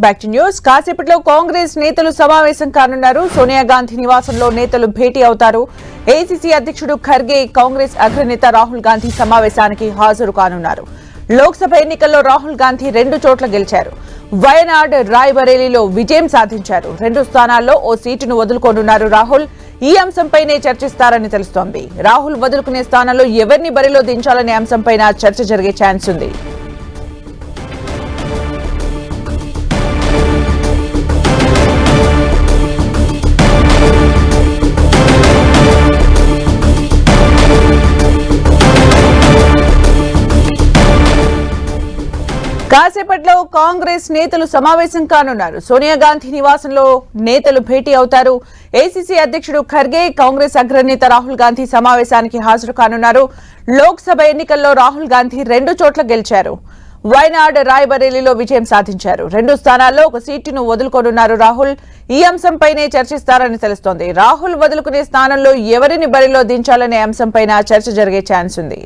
Back to news కాసేపట్లో కాంగ్రెస్ నేతలు సమావేశం కానున్నారు. సోనియా గాంధీ నివాసంలో నేతలు భేటీ అవుతారు. ఏసీసీ అధ్యక్షుడు ఖర్గే కాంగ్రెస్ అగ్రనేత రాహుల్ గాంధీ సమావేశానికి హాజరు కానున్నారు. లోక్సభ ఎన్నికల్లో రాహుల్ గాంధీ రెండు చోట్ల గెలిచారు. వయనాడ్ రాయ్బరేలీలో విజయం సాధించారు. రెండు స్థానాల్లో ఓ సీటును వదులుకోనున్నారు రాహుల్. ఈ అంశంపైనే చర్చిస్తారని తెలుస్తోంది. రాహుల్ వదులుకునే స్థానంలో ఎవరిని బరిలో దించాలనే అంశంపైన చర్చ జరిగే ఛాన్స్ ఉంది. కాసేపట్లో కాంగ్రెస్ నేతలు సమావేశం కానున్నారు. సోనియా గాంధీ నివాసంలో నేతలు భేటీ అవుతారు. ఏసీసీ అధ్యక్షుడు ఖర్గే కాంగ్రెస్ అగ్రనేత రాహుల్ గాంధీ సమావేశానికి హాజరు కానున్నారు. లోక్సభ ఎన్నికల్లో రాహుల్ గాంధీ రెండు చోట్ల గెలిచారు. వైనాడ్ రాయ్బరేలీలో విజయం సాధించారు. రెండు స్థానాల్లో ఒక సీటును వదులుకోనున్నారు రాహుల్. ఈ అంశంపైనే చర్చిస్తారని తెలుస్తోంది. రాహుల్ వదులుకునే స్థానంలో ఎవరిని బరిలో దించాలనే అంశంపైన చర్చ జరిగే ఛాన్స్ ఉంది.